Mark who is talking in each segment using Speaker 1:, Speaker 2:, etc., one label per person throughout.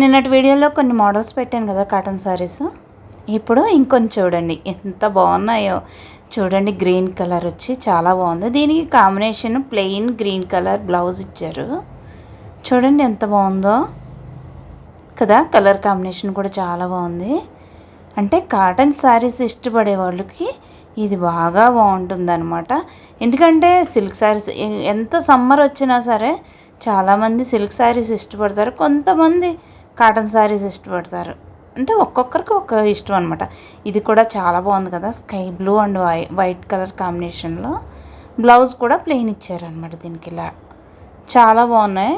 Speaker 1: నిన్నటి వీడియోలో కొన్ని మోడల్స్ పెట్టాను కదా కాటన్ శారీస్ ఇప్పుడు ఇంకొన్ని చూడండి. ఎంత బాగున్నాయో. చూడండి గ్రీన్ కలర్ వచ్చి చాలా బాగుంది. దీనికి combination plain green colour blouse ఇచ్చారు. చూడండి ఎంత బాగుందో. కదా కలర్ కాంబినేషన్ కూడా చాలా బాగుంది. అంటే కాటన్ శారీస్ ఇష్టపడే వాళ్ళకి ఇది బాగా బాగుంటుందన్నమాట. ఎందుకంటే సిల్క్ శారీస్ ఎంత సమ్మర్ వచ్చినా సరే చాలామంది సిల్క్ శారీస్ ఇష్టపడతారు. కొంతమంది కాటన్ శారీస్ ఇష్టపడతారు. అంటే ఒక్కొక్కరికి ఒక్క ఇష్టం అనమాట ఇది కూడా చాలా బాగుంది కదా స్కై బ్లూ అండ్ వై వైట్ కలర్ కాంబినేషన్లో. బ్లౌజ్ కూడా ప్లెయిన్ ఇచ్చారనమాట దీనికి ఇలా. చాలా బాగున్నాయి.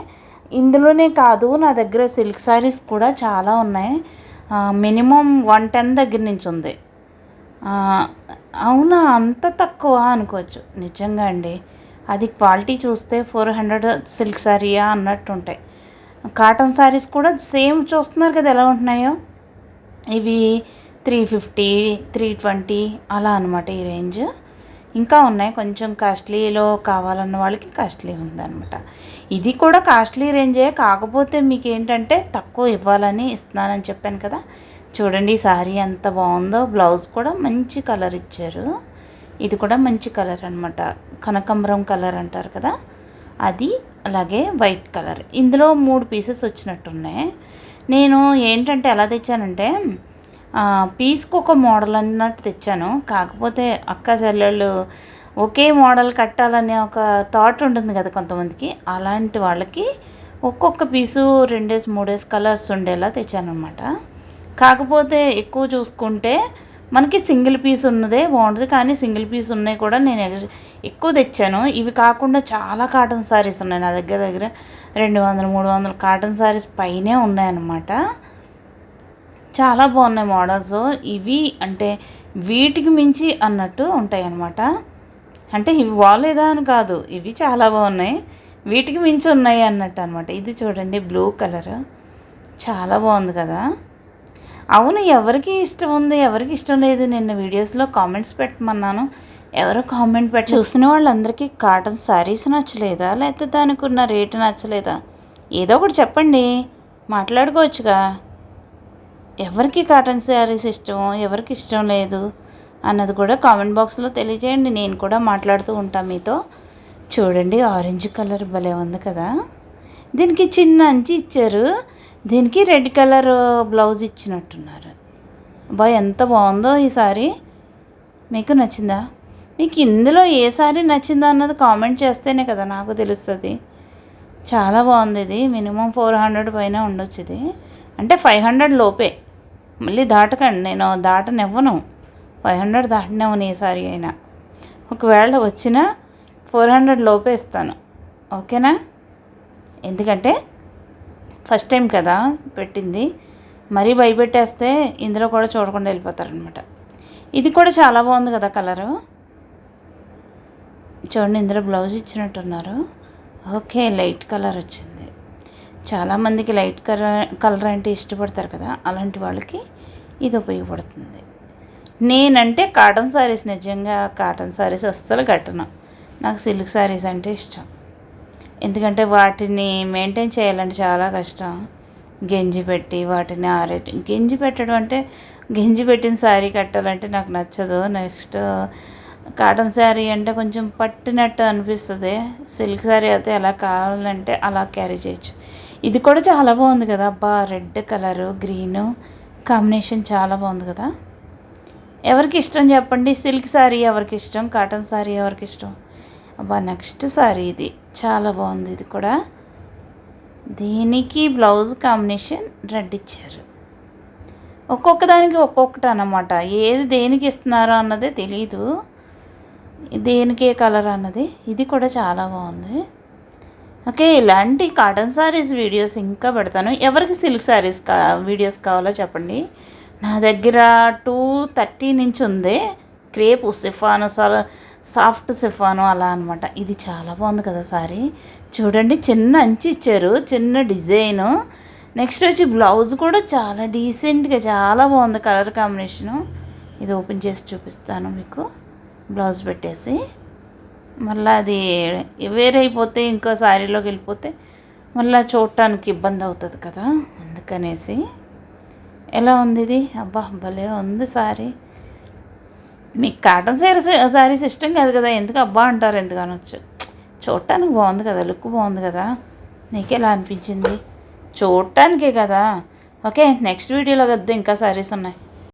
Speaker 1: ఇందులోనే కాదు నా దగ్గర సిల్క్ శారీస్ కూడా చాలా ఉన్నాయి. మినిమం వన్ టెన్ దగ్గర నుంచి ఉంది. అవునా? అంత తక్కువ అనుకోవచ్చు. నిజంగా అండి. అది క్వాలిటీ చూస్తే ఫోర్ హండ్రెడ్ సిల్క్ శారీయా అన్నట్టు ఉంటాయి కాటన్ శారీస్ కూడా సేమ్ చూస్తున్నారు కదా ఎలా ఉంటున్నాయో? ఇవి త్రీ ఫిఫ్టీ త్రీ ట్వంటీ అలా అనమాట ఈ రేంజ్. ఇంకా ఉన్నాయి. కొంచెం కాస్ట్లీలో కావాలన్న వాళ్ళకి కాస్ట్లీ ఉందన్నమాట. ఇది కూడా కాస్ట్లీ రేంజే. కాకపోతే మీకు ఏంటంటే తక్కువ ఇవ్వాలని ఇస్తున్నానని చెప్పాను కదా. చూడండి ఈ శారీ ఎంత బాగుందో. బ్లౌజ్ కూడా మంచి కలర్ ఇచ్చారు. ఇది కూడా మంచి కలర్ అనమాట కనకాంబరం కలర్ అంటారు కదా. అది అలాగే వైట్ కలర్. ఇందులో మూడు పీసెస్ వచ్చినట్టున్నాయి. నేను ఏంటంటే ఎలా తెచ్చానంటే పీస్కి ఒక మోడల్ అన్నట్టు తెచ్చాను. కాకపోతే అక్క చెల్లెళ్ళు ఒకే మోడల్ కట్టాలనే ఒక థాట్ ఉంటుంది కదా కొంతమందికి. అలాంటి వాళ్ళకి ఒక్కొక్క పీసు రెండేసి మూడేసి కలర్స్ ఉండేలా తెచ్చాను అనమాట కాకపోతే ఎక్కువ చూసుకుంటే మనకి సింగిల్ పీస్ ఉన్నదే బాగుంటుంది కానీ సింగిల్ పీస్ ఉన్నాయి కూడా నేను ఎక్కువ తెచ్చాను. ఇవి కాకుండా చాలా కాటన్ శారీస్ ఉన్నాయి నా దగ్గర దగ్గర. రెండు వందలు మూడు వందలు కాటన్ శారీస్ పైనే ఉన్నాయన్నమాట. చాలా బాగున్నాయి మోడల్స్. ఇవి అంటే వీటికి మించి అన్నట్టు ఉంటాయి అన్నమాట అంటే ఇవి బాగాలేదా అని కాదు ఇవి చాలా బాగున్నాయి. వీటికి మించి ఉన్నాయి అన్నట్టు అనమాట ఇది చూడండి బ్లూ కలర్. చాలా బాగుంది కదా. అవును ఎవరికి ఇష్టం ఉంది ఎవరికి ఇష్టం లేదు నిన్న వీడియోస్లో కామెంట్స్ పెట్టమన్నాను. ఎవరో కామెంట్ పెట్టి చూసిన వాళ్ళందరికీ కాటన్ శారీస్ నచ్చలేదా? లేకపోతే దానికి ఉన్న రేటు నచ్చలేదా? ఏదో ఒకటి చెప్పండి. మాట్లాడుకోవచ్చుగా. ఎవరికి కాటన్ శారీస్ ఇష్టం ఎవరికి ఇష్టం లేదు అన్నది కూడా కామెంట్ బాక్స్లో తెలియజేయండి. నేను కూడా మాట్లాడుతూ ఉంటాను మీతో. చూడండి ఆరెంజ్ కలర్ భలే ఉంది కదా. దీనికి చిన్న అంచి ఇచ్చారు. దీనికి రెడ్ కలర్ బ్లౌజ్ ఇచ్చినట్టున్నారు. బాయ్ ఎంత బాగుందో ఈ సారీ. మీకు నచ్చిందా? మీకు ఇందులో ఏ సారీ నచ్చిందా అన్నది కామెంట్ చేస్తేనే కదా నాకు తెలుస్తుంది. చాలా బాగుంది ఇది. మినిమం ఫోర్ హండ్రెడ్ పైన ఉండొచ్చు ఇది. అంటే ఫైవ్ హండ్రెడ్ లోపే. మళ్ళీ దాటకండి. నేను దాటనివ్వను. ఫైవ్ హండ్రెడ్ దాటనివ్వను ఏ సారీ అయినా. ఒకవేళ వచ్చినా ఫోర్ హండ్రెడ్ లోపే ఇస్తాను. ఓకేనా? ఎందుకంటే ఫస్ట్ టైం కదా పెట్టింది. మరీ భయపెట్టేస్తే ఇందులో కూడా చూడకుండా వెళ్ళిపోతారనమాట ఇది కూడా చాలా బాగుంది కదా కలరు. చూడండి ఇందులో బ్లౌజ్ ఇచ్చినట్టున్నారు. ఓకే లైట్ కలర్ వచ్చింది. చాలామందికి లైట్ కలర్ కలర్ అంటే ఇష్టపడతారు కదా అలాంటి వాళ్ళకి ఇది ఉపయోగపడుతుంది. నేనంటే కాటన్ శారీస్ నిజంగా కాటన్ శారీస్ అస్సలు కట్టను. నాకు సిల్క్ శారీస్ అంటే ఇష్టం. ఎందుకంటే వాటిని మెయింటైన్ చేయాలంటే చాలా కష్టం. గెంజి పెట్టి వాటిని ఆరే గెంజి పెట్టడం అంటే గెంజి పెట్టిన శారీ కట్టాలంటే నాకు నచ్చదు. నెక్స్ట్ కాటన్ శారీ అంటే కొంచెం పట్టినట్టు అనిపిస్తుంది. సిల్క్ శారీ అయితే ఎలా కావాలంటే అలా క్యారీ చేయొచ్చు. ఇది కూడా చాలా బాగుంది కదా అబ్బా. రెడ్ కలరు గ్రీను కాంబినేషన్ చాలా బాగుంది కదా. ఎవరికి ఇష్టం చెప్పండి? సిల్క్ శారీ ఎవరికి ఇష్టం? కాటన్ శారీ ఎవరికి ఇష్టం? అబ్బా నెక్స్ట్ సారీ ఇది. చాలా బాగుంది ఇది కూడా. దీనికి బ్లౌజ్ కాంబినేషన్ రెడ్ ఇచ్చారు. ఒక్కొక్క దానికి ఒక్కొక్కటి అన్నమాట. ఏది దేనికి ఇస్తున్నారో అన్నదే తెలీదు. దేనికి ఏ కలర్ అన్నది. ఇది కూడా చాలా బాగుంది. ఓకే ఇలాంటి కాటన్ శారీస్ వీడియోస్ ఇంకా పెడతాను. ఎవరికి సిల్క్ శారీస్ కా వీడియోస్ కావాలో చెప్పండి. నా దగ్గర టూ థర్టీ నుంచి ఉంది. క్రేపు సిఫాను సల సాఫ్ట్ సిఫాను అలా అనమాట ఇది చాలా బాగుంది కదా సారీ. చూడండి చిన్న అంచు ఇచ్చారు చిన్న డిజైను. నెక్స్ట్ వచ్చి బ్లౌజ్ కూడా చాలా డీసెంట్గా చాలా బాగుంది కలర్ కాంబినేషను. ఇది ఓపెన్ చేసి చూపిస్తాను మీకు. బ్లౌజ్ పెట్టేసి. మళ్ళీ అది వేరైపోతే ఇంకో శారీలోకి వెళ్ళిపోతే మళ్ళీ చూడటానికి ఇబ్బంది అవుతుంది కదా. అందుకనేసి. ఎలా ఉంది ఇది? అబ్బా భలే ఉంది సారీ. మీకు కాటన్ శారీస్ శారీస్ ఇష్టం కాదు కదా ఎందుకు అబ్బా అంటారు ఎందుకు అనొచ్చు చూడటానికి బాగుంది కదా లుక్ బాగుంది కదా నీకు ఎలా అనిపించింది? చూడటానికే కదా. ఓకే నెక్స్ట్ వీడియోలో వద్దు ఇంకా శారీస్ ఉన్నాయి.